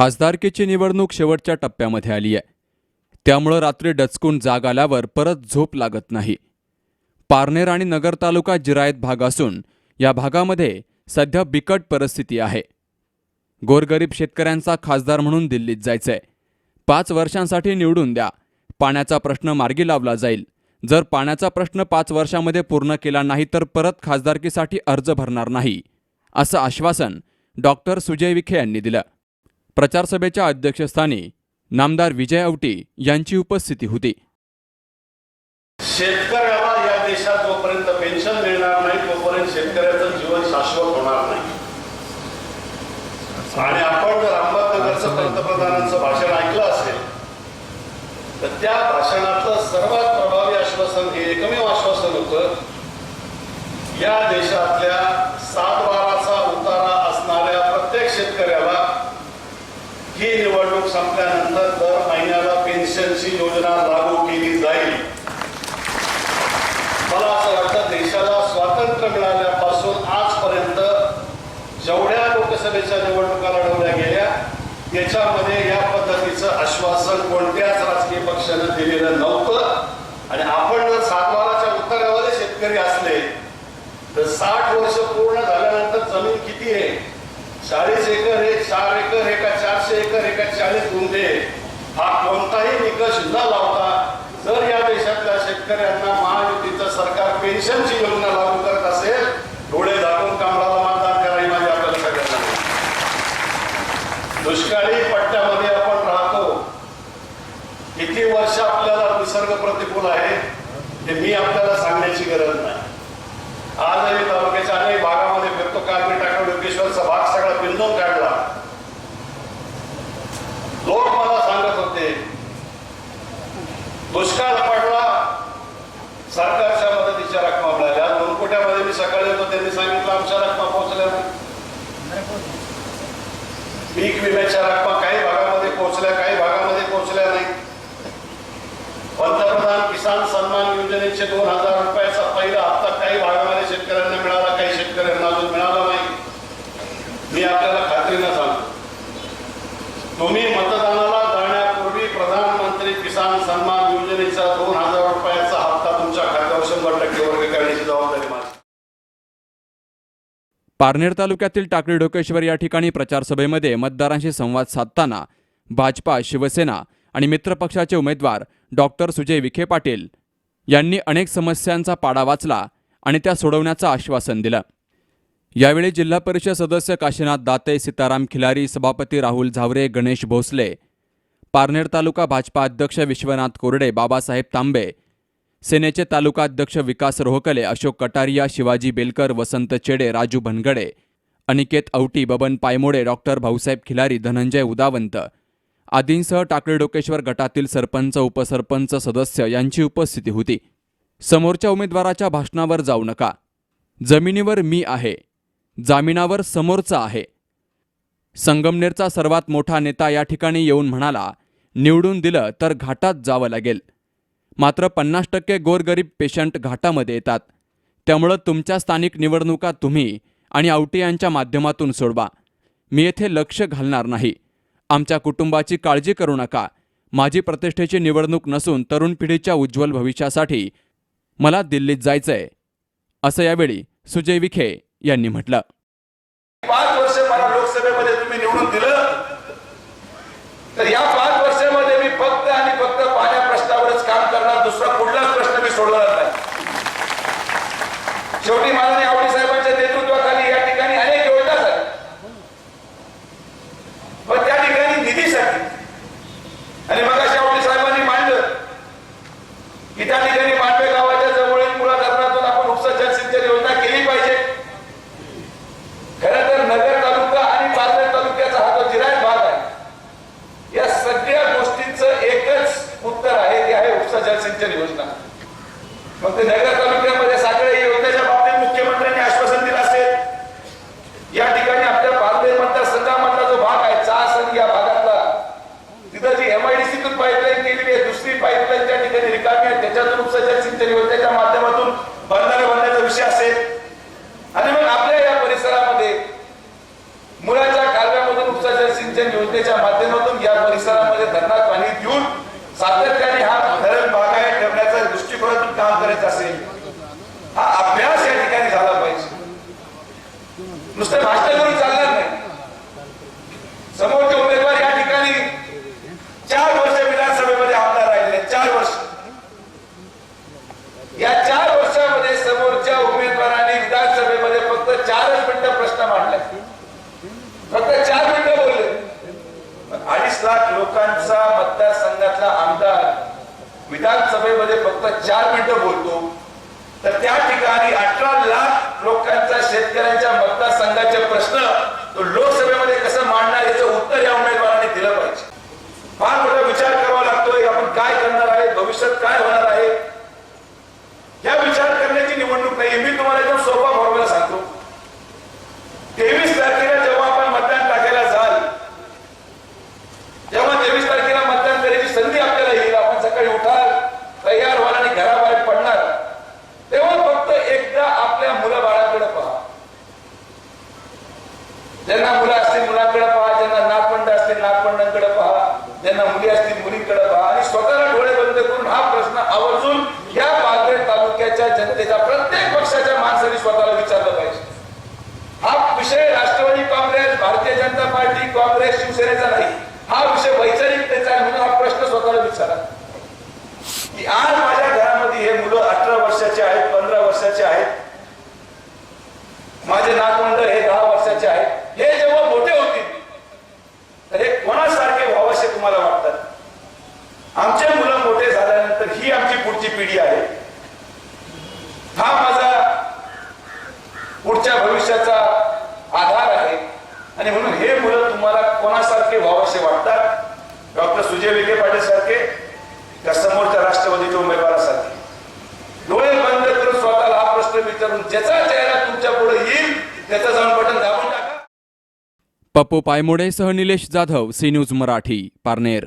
खासदारकीची निवडणूक शेवटच्या टप्प्यामध्ये आली आहे. त्यामुळं रात्री डचकून जाग आल्यावर परत झोप लागत नाही. पारनेर आणि नगर तालुका जिरायत भाग असून या भागामध्ये सध्या बिकट परिस्थिती आहे. गोरगरीब शेतकऱ्यांचा खासदार म्हणून दिल्लीत जायचंय. पाच वर्षांसाठी निवडून द्या. पाण्याचा प्रश्न मार्गी लावला जाईल. जर पाण्याचा प्रश्न पाच वर्षामध्ये पूर्ण केला नाही तर परत खासदारकीसाठी अर्ज भरणार नाही असं आश्वासन डॉक्टर सुजय विखे यांनी दिलं. प्रचारसभेच्या अध्यक्षस्थानी नामदार विजय औटी यांची उपस्थिती होती. शेतकऱ्याला या देशात जोपर्यंत पेन्शन मिळणार नाही तोपर्यंत शेतकऱ्याचं जीवन शाश्वत होणार नाही. आणि आपण जर अहमदनगरचं पंतप्रधानांचं भाषण ऐकलं असेल तर त्या भाषणातलं सर्वात प्रभावी आश्वासन हे एकमेव आश्वासन होतं या देशातल्या सात बाराचा उतारा असणाऱ्या प्रत्येक शेतकऱ्याला ही निवडणूक संपल्यानंतर दर महिन्याला पेन्शनची योजना लागू केली जाईल. मला असं वाटतं देशाला स्वातंत्र्य मिळाल्यापासून आजपर्यंत जेवढ्या लोकसभेच्या निवडणुका लढवल्या गेल्या त्याच्यामध्ये या पद्धतीचं आश्वासन कोणत्याच राजकीय पक्षानं दिलेलं नव्हतं. आणि आपण जर सातबाराच्या उत्तरावाले शेतकरी असले तर साठ वर्ष पूर्ण झाल्यानंतर जमीन किती आहे? चाळीस एकर हे चार एकर एका का चारशे एकर आहे का चाळीस गुंठे? हा कोणताही निकष न लावता जर या देशातल्या शेतकऱ्यांना महायुतीचं सरकार पेन्शनची योजना लागू करत असेल डोळे दाखवून कामाला मतदान करावी माझी आपल्याला सगळ्यांना दुष्काळी पट्ट्यामध्ये आपण राहतो. किती वर्ष आपल्याला निसर्ग प्रतिकूल आहे हे मी आपल्याला सांगण्याची गरज नाही. आजही तालुक्याच्या अनेक भागामध्ये फिरतो काल मी टाकला योगेश्वरचा भाग सगळा बिंदून काढला लोक मला सांगत होते दुष्काळ पडला सरकारच्या मदतीच्या रकमा मिळाल्या दोन कोट्यामध्ये मी सकाळी होतो त्यांनी सांगितलं आमच्या रकमा पोहोचल्या नाही पीक विम्याच्या रकमा काही भागामध्ये पोहोचल्या काही भागामध्ये पोहोचल्या नाही. पंतप्रधान किसान सन्मान योजनेचे दोन हजार रुपयाचा पहिला हप्ता काही भागामध्ये शेतकऱ्यांना मिळाला काही शेतकऱ्यांना अजून मिळाला नाही. मी आपल्याला खात्रीनं सांगतो तुम्ही मतदानाला जाण्यापूर्वी प्रधानमंत्री किसान सन्मान योजनेचा दोन हजार रुपयाचा हप्ता तुमच्या खात्यावर शंभर टक्के वर्ग करण्याची जबाबदारी माझी पारनेर तालुक्यातील टाकळी डोकेश्वर या ठिकाणी प्रचारसभेमध्ये मतदारांशी संवाद साधताना भाजपा शिवसेना आणि मित्रपक्षाचे उमेदवार डॉक्टर सुजय विखे पाटील यांनी अनेक समस्यांचा पाडा वाचला आणि त्या सोडवण्याचं आश्वासन दिलं. यावेळी जिल्हा परिषद सदस्य काशीनाथ दाते सीताराम खिलारी सभापती राहुल झावरे गणेश भोसले पारनेर तालुका भाजपा अध्यक्ष विश्वनाथ कोरडे बाबासाहेब तांबे सेनेचे तालुकाध्यक्ष विकास रोहकले अशोक कटारिया शिवाजी बेलकर वसंत चेडे राजू भनगडे अनिकेत औटी बबन पायमोडे डॉक्टर भाऊसाहेब खिलारी धनंजय उदावंत. आदींसह टाकळी डोकेश्वर गटातील सरपंच उपसरपंच सदस्य यांची उपस्थिती होती. समोरच्या उमेदवाराच्या भाषणावर जाऊ नका. जमिनीवर मी आहे. जामिनावर समोरचा आहे. संगमनेरचा सर्वात मोठा नेता या ठिकाणी येऊन म्हणाला निवडून दिलं तर घाटात जावं लागेल. मात्र पन्नास टक्के गोरगरीब पेशंट घाटामध्ये येतात. त्यामुळं तुमच्या स्थानिक निवडणुका तुम्ही आणि आवटे यांच्या माध्यमातून सोडवा. मी येथे लक्ष घालणार नाही. आमच्या कुटुंबाची काळजी करू नका. माझी प्रतिष्ठेची निवडणूक नसून तरुण पिढीच्या उज्ज्वल भविष्यासाठी मला दिल्लीत जायचंय. असं यावेळी सुजय विखे यांनी म्हटलं. पाच वर्ष मला लोकसभेमध्ये तुम्ही निवडून दिलं. तर या पाच वर्षामध्ये मी फक्त आणि फक्त पाण्या प्रश्नावरच काम करणार दुसरा कुठलाच प्रश्न मी सोडवणार नाही शेवटी माननीय आवडी साहेबांच्या नेतृत्वाखाली या ठिकाणी अनेक योजना झाल्या. पण त्या ठिकाणी निधीसाठी आणि मग अशा आवडी साहेबांनी मांडलं की त्या ठिकाणी मांडवे गावाच्या जवळील मुळा धरणातून आपण उपसा जलसिंचन योजना केली पाहिजे. खरं तर नगर तालुका आणि पालघर तालुक्याचा हा जो जिरायत भाग आहे या सगळ्या गोष्टींचं एकच उत्तर आहे ते आहे उपसा जलसिंचन योजना. मग ते नगर तालुका साखळे योजनेच्या बाबतीत मुख्यमंत्र्यांनी आश्वासन दिलं असेल या ठिकाणी आपल्या पालघर मतदारसंघामधला जो भाग आहे चासंग या भागातला तिथं जी एमआयडीसीतून पाईपलाईन केलेली आहे दुसरी पाईपलाईन त्या ठिकाणी रिकामी आहे त्याच्यातून उपसा जलसिंचन योजनेच्या माध्यमातून बंधन बांधण्याचा विषय असेल. आणि मग आपल्या या परिसरामध्ये मुळाच्या कालव्यामधून उपसा जलसिंचन सिंचन योजनेच्या माध्यमातून या परिसरामध्ये धरणात पाणी देऊन सातत्याने हा धरण बागायत ठेवण्याचा दृष्टिकोनातून काम करायचं असेल हा अभ्यास या ठिकाणी झाला पाहिजे. नुसतं भाषण करून चालणार नाही. समोरच्या उमेदवार या ठिकाणी चार वर्ष विधानसभेमध्ये आमदार राहिले चार वर्ष या चार वर्षामध्ये समोरच्या उमेदवारांनी विधानसभेमध्ये फक्त चारच मिनिटं प्रश्न मांडले फक्त चार मिनिटं बोलले अडीच लाख लोकांचा मतदारसंघातला आमदार विधानसभेमध्ये फक्त चार मिनिटं बोलतो तर त्या ठिकाणी अठरा लाख लोकांचा शेतकऱ्यांच्या मतदारसंघाचे प्रश्न तो लोकसभेमध्ये कसं मांडणार याचं उत्तर या उमेदवारांनी दिलं पाहिजे फार मोठा विचार करावा लागतोय आपण काय करणार आहे भविष्यात काय होणार आहे या विचार करण्याची निवडणूक नाही मी तुम्हाला एकदम सोपा फॉर्म्युला सांगतो तेवीस तारखेला जेव्हा आपण मतदान टाकायला जाल जेव्हा तेवीस तारखेला मतदान करायची संधी आपल्याला येईल आपण सकाळी उठाल तयार व्हाल आणि घराबाहेर पडणार तेव्हा फक्त एकदा आपल्या मुलं बाळाकडे पहा ज्यांना मुलं असतील मुलांकडे पहा ज्यांना नागपंड असतील नागपंडांकडे पहा ज्यांना मुली असतील मुलींकडे पहा. आणि स्वतःला डोळे बंद करून हा प्रश्न आवर्जून या पालघर तालुक्याच्या जनतेचा प्रत्येक पक्षाच्या माणसाने स्वतःला विचारलं पाहिजे हा विषय राष्ट्रवादी काँग्रेस भारतीय जनता पार्टी काँग्रेस शिवसेनेचा नाही हा विषय वैचारिकतेचा आहे म्हणून हा प्रश्न स्वतःला विचारा की आज माझ्या घरामध्ये हे मुलं अठरा वर्षाचे आहेत पंधरा वर्षाचे आहेत माझे नातवंड हे दहा वर्षाचे आहेत हे जेव्हा मोठे होतील तर हे कोणासारखे व्हावंसे तुम्हाला वाटतात आमचे मुलं मोठे झाल्यानंतर ही आमची पुढची पिढी आहे हा माझा पुढच्या भविष्याचा आधार आहे. आणि म्हणून हे मुलं तुम्हाला कोणासारखे व्हावसे वाटतात? डॉक्टर सुजय विखे पाटील सारखे त्या समोरच्या राष्ट्रवादीच्या उमेदवारासारखे? डोळे बंद करून स्वतःला हा प्रश्न विचारून ज्याचा चेहरा तुमच्यापुढे येईल त्याचा जाऊन बटन दाबून टाका. पप्पू पायमोडेसह निलेश जाधव सी न्यूज मराठी पारनेर.